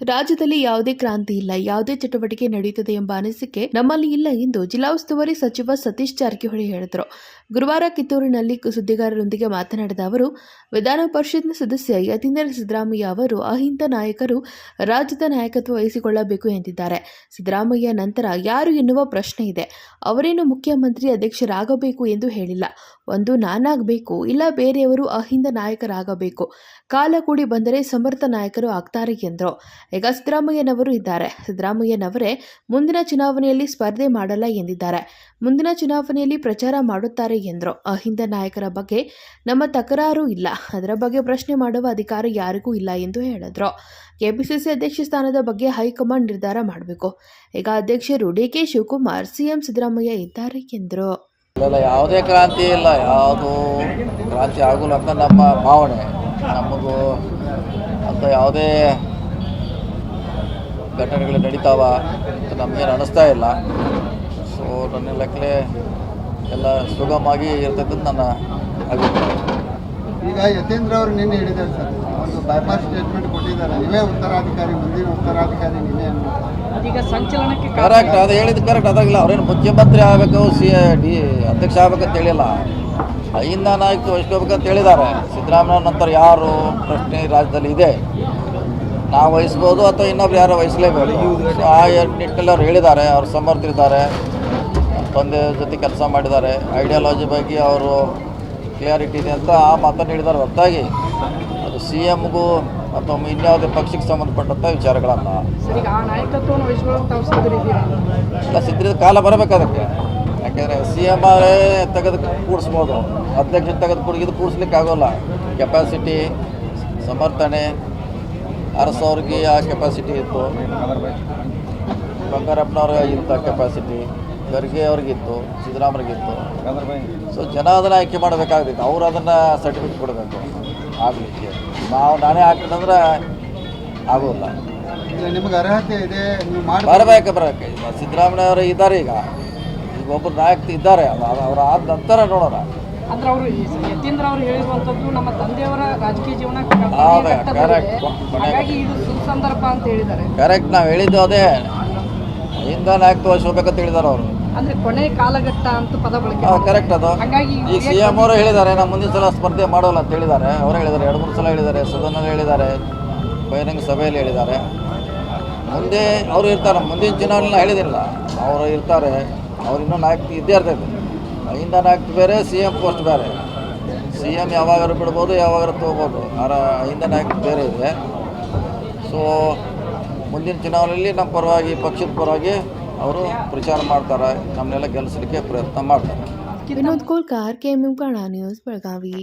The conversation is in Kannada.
ರಾಜ್ಯದಲ್ಲಿ ಯಾವುದೇ ಕ್ರಾಂತಿ ಇಲ್ಲ, ಯಾವುದೇ ಚಟುವಟಿಕೆ ನಡೆಯುತ್ತದೆ ಎಂಬ ಅನಿಸಿಕೆ ನಮ್ಮಲ್ಲಿ ಇಲ್ಲ ಎಂದು ಜಿಲ್ಲಾ ಉಸ್ತುವಾರಿ ಸಚಿವ ಸತೀಶ್ ಜಾರಕಿಹೊಳಿ ಹೇಳಿದರು. ಗುರುವಾರ ಕಿತ್ತೂರಿನಲ್ಲಿ ಸುದ್ದಿಗಾರರೊಂದಿಗೆ ಮಾತನಾಡಿದ ಅವರು, ವಿಧಾನ ಪರಿಷತ್ನ ಸದಸ್ಯ ಯತೀಂದ್ರ ಸಿದ್ದರಾಮಯ್ಯ ಅವರು ಅಹಿಂದ ನಾಯಕರು ರಾಜ್ಯದ ನಾಯಕತ್ವ ವಹಿಸಿಕೊಳ್ಳಬೇಕು ಎಂದಿದ್ದಾರೆ. ಸಿದ್ದರಾಮಯ್ಯ ನಂತರ ಯಾರು ಎನ್ನುವ ಪ್ರಶ್ನೆ ಇದೆ. ಅವರೇನು ಮುಖ್ಯಮಂತ್ರಿ ಅಧ್ಯಕ್ಷರಾಗಬೇಕು ಎಂದು ಹೇಳಿಲ್ಲ. ಒಂದು ನಾನಾಗಬೇಕು, ಇಲ್ಲ ಬೇರೆಯವರು ಅಹಿಂದ ನಾಯಕರಾಗಬೇಕು. ಕಾಲ ಕೂಡಿ ಬಂದರೆ ಸಮರ್ಥ ನಾಯಕರು ಆಗ್ತಾರೆ ಎಂದರು. ಈಗ ಸಿದ್ದರಾಮಯ್ಯನವರು ಇದ್ದಾರೆ. ಸಿದ್ದರಾಮಯ್ಯನವರೇ ಮುಂದಿನ ಚುನಾವಣೆಯಲ್ಲಿ ಸ್ಪರ್ಧೆ ಮಾಡಲ್ಲ ಎಂದಿದ್ದಾರೆ. ಮುಂದಿನ ಚುನಾವಣೆಯಲ್ಲಿ ಪ್ರಚಾರ ಮಾಡುತ್ತಾರೆ ಎಂದರು. ಅಹಿಂದ ನಾಯಕರ ಬಗ್ಗೆ ನಮ್ಮ ತಕರಾರು ಇಲ್ಲ. ಅದರ ಬಗ್ಗೆ ಪ್ರಶ್ನೆ ಮಾಡುವ ಅಧಿಕಾರ ಯಾರಿಗೂ ಇಲ್ಲ ಎಂದು ಹೇಳಿದ್ರು. ಕೆಪಿಸಿಸಿ ಅಧ್ಯಕ್ಷ ಸ್ಥಾನದ ಬಗ್ಗೆ ಹೈಕಮಾಂಡ್ ನಿರ್ಧಾರ ಮಾಡಬೇಕು. ಈಗ ಅಧ್ಯಕ್ಷರು D K Shivakumar, CM Siddaramaiah ಇದ್ದಾರೆ ಎಂದರು. ಯಾವುದೇ ಕ್ರಾಂತಿ ಇಲ್ಲ. ಯಾವುದು ಕ್ರಾಂತಿ ಆಗೋಲ್ಲ ಅಂತ ನಮ್ಮ ಭಾವನೆ. ನಮಗೂ ಅಂತ ಯಾವುದೇ ಘಟನೆಗಳು ನಡೀತಾವ ಅಂತ ನಮಗೇನು ಅನ್ನಿಸ್ತಾ ಇಲ್ಲ. ಸೊ ನನ್ನ ಲೆಕ್ಕಲೆ ಎಲ್ಲ ಸುಗಮವಾಗಿ ಇರ್ತಕ್ಕಂಥ ನನ್ನ ಅಭಿಪ್ರಾಯ. ಈಗ ಯತೇಂದ್ರ ಅವರು ನಿನ್ನೆ ಹೇಳಿದ್ದಾರೆ ಸರ್ ಒಂದು ಬೈಪಾಸ್ ಸ್ಟೇಟ್ಮೆಂಟ್ ಕೊಟ್ಟಿದ್ದಾರೆ. ನೀವೇ ಉತ್ತರಾಧಿಕಾರಿ ಮುಂದಿನ ಉತ್ತರಾಧಿಕಾರಿ ನೀವೇ ಈಗ ಸಂಚಲನಕ್ಕೆ ಕರೆಕ್ಟ್ ಅದು ಹೇಳಿದ್ದು ಕರೆಕ್ಟ್ ಅದಾಗಿಲ್ಲ ಅವ್ರೇನು ಮುಖ್ಯಮಂತ್ರಿ ಆಗಬೇಕು ಸಿ ಡಿ ಅಧ್ಯಕ್ಷ ಅಂತ ಹೇಳಿಲ್ಲ. ಅಯ್ಯಿಂದ ನಾಯಕ ವಹಿಸ್ಕೋಬೇಕಂತ ಹೇಳಿದ್ದಾರೆ. ಸಿದ್ದರಾಮಯ್ಯ ನಂತರ ಯಾರು ಪ್ರಶ್ನೆ ರಾಜ್ಯದಲ್ಲಿ ಇದೆ? ನಾವು ವಹಿಸ್ಬೋದು ಅಥವಾ ಇನ್ನೊಬ್ರು ಯಾರೋ ವಹಿಸಲೇಬೇಕು. ಸೊ ಆ ನಿಟ್ಟಿನಲ್ಲಿ ಅವ್ರು ಹೇಳಿದ್ದಾರೆ ಅವ್ರು ಸಮರ್ಥರಿದ್ದಾರೆ ತಂದೆ ಜೊತೆ ಕೆಲಸ ಮಾಡಿದ್ದಾರೆ. ಐಡಿಯಾಲಜಿ ಬಗ್ಗೆ ಅವರು ಕ್ಲಿಯಾರಿಟಿ ಇದೆ ಅಂತ ಆ ಮಾತನ್ನು ಹೇಳಿದ್ದಾರೆ. ಹೊರತಾಗಿ ಅದು ಸಿ ಎಮ್ಗೂ ಅಥವಾ ಇನ್ಯಾವುದೇ ಪಕ್ಷಕ್ಕೆ ಸಂಬಂಧಪಟ್ಟಂಥ ವಿಚಾರಗಳನ್ನು ಇಲ್ಲ ಈಗ ಆ ನಾಯಕತ್ವವನ್ನು ವಹಿಸಿಕೊಳ್ಳುವಂತ ತಾವು ಸಿದ್ಧರಿದ್ದೀರಾ? ಎಲ್ಲ ಸಿದ್ಧ ಕಾಲ ಬರಬೇಕು ಅದಕ್ಕೆ ಯಾಕೆಂದರೆ ಸಿ ಎಂ ಅವರೇ ತೆಗೆದು ಕೂಡಿಸ್ಬೋದು ಅಧ್ಯಕ್ಷ ತೆಗೆದು ಕೂಡಿಗಿದು ಇದು ಕೂಡಿಸ್ಲಿಕ್ಕೆ ಆಗೋಲ್ಲ ಕೆಪಾಸಿಟಿ ಸಮರ್ಥನೆ ಅರಸವ್ರಿಗೆ ಆ ಕೆಪಾಸಿಟಿ ಇತ್ತು. ಬಂಗಾರಪ್ಪನವ್ರಿಗೆ ಇಂಥ ಕೆಪಾಸಿಟಿ ಖರ್ಗೆ ಅವ್ರಿಗಿತ್ತು ಸಿದ್ದರಾಮರಿಗಿತ್ತು ಸೊ ಜನ ಅದನ್ನು ಆಯ್ಕೆ ಮಾಡಬೇಕಾಗ್ತಿತ್ತು. ಅವ್ರು ಅದನ್ನು ಸರ್ಟಿಫಿಕೇಟ್ ಕೊಡಬೇಕು ಆಗಲಿಕ್ಕೆ. ನಾವು ನಾನೇ ಹಾಕಿದ್ರೆ ಆಗೋಲ್ಲ. ನಿಮ್ಗೆ ಅರ್ಹತೆ ಇದೆ ಬರಬೇಕು ಬರಬೇಕು. ಸಿದ್ದರಾಮಯ್ಯ ಅವರು ಇದ್ದಾರೆ ಈಗ. ಈಗ ಒಬ್ಬರು ನಾಯಕ ಇದ್ದಾರೆ ಅವ್ರು ಆದ ನಂತರ ನೋಡೋಣ. ಅಂದ್ರೆ ಅವರು ಯತೀಂದ್ರ ಅವರು ಹೇಳಿರುವಂತದ್ದು ನಮ್ಮ ತಂದೆಯವರ ರಾಜಕೀಯ ಜೀವನ ಹಾಗಾಗಿ ಇದು ಸುಸಂದರ್ಭ ಅಂತ ಹೇಳಿದ್ದಾರೆ. ಕರೆಕ್ಟ್ ನಾವು ಹೇಳಿದ್ದು ಅದೇ. ಹಿಂದ ನಾಯಕ ಹೋಗ್ಬೇಕಂತ ಹೇಳಿದಾರೆ ಅವರು. ಅಂದ್ರೆ ಕೊನೆ ಕಾಲಘಟ್ಟ ಅಂತ ಪದ ಬಳಕೆ ಕರೆಕ್ಟ್ ಅದು. ಹಾಗಾಗಿ ಈಗ ಸಿ ಅವರು ಹೇಳಿದ್ದಾರೆ ನಮ್ಮ ಮುಂದಿನ ಸಲ ಸ್ಪರ್ಧೆ ಮಾಡೋಲ್ಲ ಅಂತ ಹೇಳಿದ್ದಾರೆ. ಅವರು ಹೇಳಿದ್ದಾರೆ ಎರಡು ಮೂರು ಸಲ ಹೇಳಿದ್ದಾರೆ ಸದನದಲ್ಲಿ ಹೇಳಿದ್ದಾರೆ ಬಹಿರಂಗ ಸಭೆಯಲ್ಲಿ ಹೇಳಿದ್ದಾರೆ. ಮುಂದೆ ಅವರು ಇರ್ತಾರೆ ಮುಂದಿನ ಚುನಾವಣೆ ಹೇಳಿದಿಲ್ಲ. ಅವರು ಇರ್ತಾರೆ ಅವ್ರು ಇನ್ನೂ ನಾಯಕ ಇದ್ದೇ ಇರ್ತೈತೆ ಅಹಿಂದ ಆ್ಯಕ್ಟ್ ಬೇರೆ, ಸಿ ಎಂ ಪೋಸ್ಟ್ ಬೇರೆ. ಸಿ ಎಂ ಯಾವಾಗಾರು ಬಿಡ್ಬೋದು ಯಾವಾಗಾರು ತೊಗೋಬೋದು. ಆರ ಇಂಧನ ಆ್ಯಕ್ಟ್ ಬೇರೆ ಇದೆ. ಸೊ ಮುಂದಿನ ಚುನಾವಣೆಯಲ್ಲಿ ನಮ್ಮ ಪರವಾಗಿ, ಪಕ್ಷದ ಪರವಾಗಿ ಅವರು ಪ್ರಚಾರ ಮಾಡ್ತಾರೆ, ನಮ್ಮನ್ನೆಲ್ಲ ಗೆಲ್ಲಿಸಲಿಕ್ಕೆ ಪ್ರಯತ್ನ ಮಾಡ್ತಾರೆ. Vinod Kolkar M Kannada news, Belagavi.